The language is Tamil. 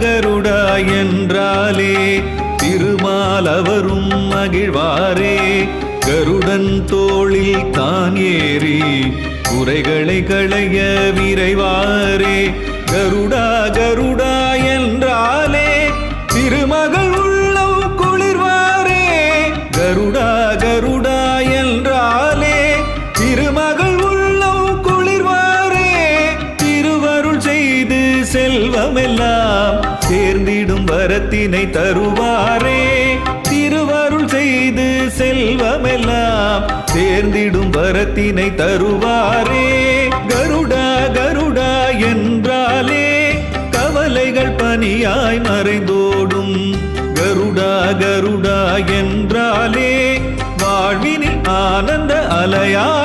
கருடா என்றாலே திருமாலவரும் மகிழ்வாரே. கருடன் தோளில் தான் ஏறி குறைகளை களைய விரைவாரே. கருடா கருடா என்றாலே திருமகள் உள்ளம் குளிர்வாரே. கருடா கருடா என்றாலே திருமகள் உள்ளம் குளிர்வாரே. திருவருள் செய்து செல்வமெல்லாம் சேர்ந்திடும் வரத்தினை தருவாரே. திருவருள் செய்து செல்வமெல்லாம் சேர்ந்திடும் வரத்தினை தருவாரே. கருடா கருடா என்றாலே கவலைகள் பணியாய் மறைந்தோடும். கருடா கருடா என்றாலே வாழ்வினில் ஆனந்த அலையா